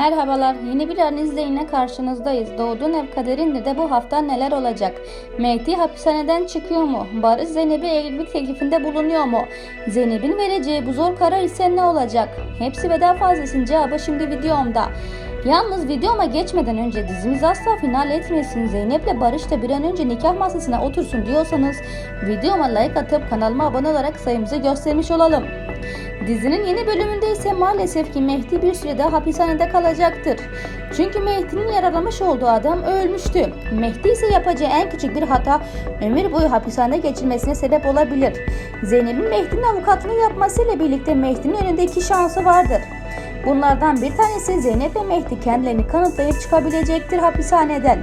Merhabalar, yeni bir analizle yine karşınızdayız. Doğduğun ev kaderinde de bu hafta neler olacak? Mehdi hapishaneden çıkıyor mu? Barış Zeynep'e evlilik teklifinde bulunuyor mu? Zeynep'in vereceği bu zor karar ise ne olacak? Hepsi ve daha fazlasının cevabı şimdi videomda. Yalnız videoma geçmeden önce dizimiz asla final etmesin, Zeynep'le Barış da bir an önce nikah masasına otursun diyorsanız videoma like atıp kanalıma abone olarak sayımızı göstermiş olalım. Dizinin yeni bölümünde ise maalesef ki Mehdi bir süre daha hapishanede kalacaktır. Çünkü Mehdi'nin yaralamış olduğu adam ölmüştü. Mehdi ise yapacağı en küçük bir hata ömür boyu hapishanede geçirmesine sebep olabilir. Zeynep'in Mehdi'nin avukatlığını yapmasıyla birlikte Mehdi'nin önünde iki şansı vardır. Bunlardan bir tanesi Zeynep ve Mehdi kendilerini kanıtlayıp çıkabilecektir hapishaneden.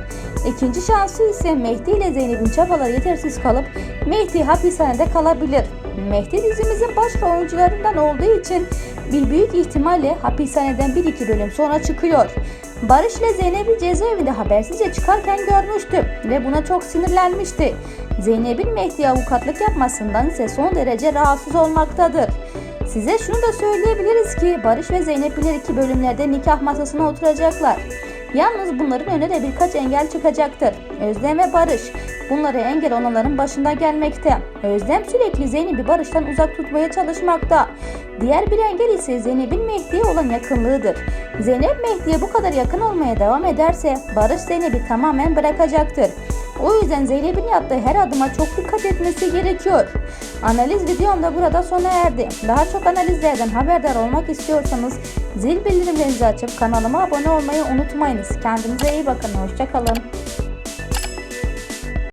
İkinci şansı ise Mehdi ile Zeynep'in çabaları yetersiz kalıp Mehdi hapishanede kalabilir. Mehdi dizimizin başka oyuncularından olduğu için bir büyük ihtimalle hapishaneden 1-2 bölüm sonra çıkıyor. Barış ile Zeynep'i cezaevinde habersizce çıkarken görmüştü ve buna çok sinirlenmişti. Zeynep'in Mehdi'ye avukatlık yapmasından ise son derece rahatsız olmaktadır. Size şunu da söyleyebiliriz ki Barış ve Zeynep ileriki bölümlerde nikah masasına oturacaklar. Yalnız bunların önüne de birkaç engel çıkacaktır. Özlem ve Barış bunları engel olanların başında gelmekte. Özlem sürekli Zeynep'i Barış'tan uzak tutmaya çalışmakta. Diğer bir engel ise Zeynep'in Mehdi'ye olan yakınlığıdır. Zeynep Mehdi'ye bu kadar yakın olmaya devam ederse Barış Zeynep'i tamamen bırakacaktır. O yüzden Zeynep'in yaptığı her adıma çok dikkat etmesi gerekiyor. Analiz videom da burada sona erdi. Daha çok analizlerden haberdar olmak istiyorsanız zil bildirimlerinizi açıp kanalıma abone olmayı unutmayınız. Kendinize iyi bakın. Hoşçakalın.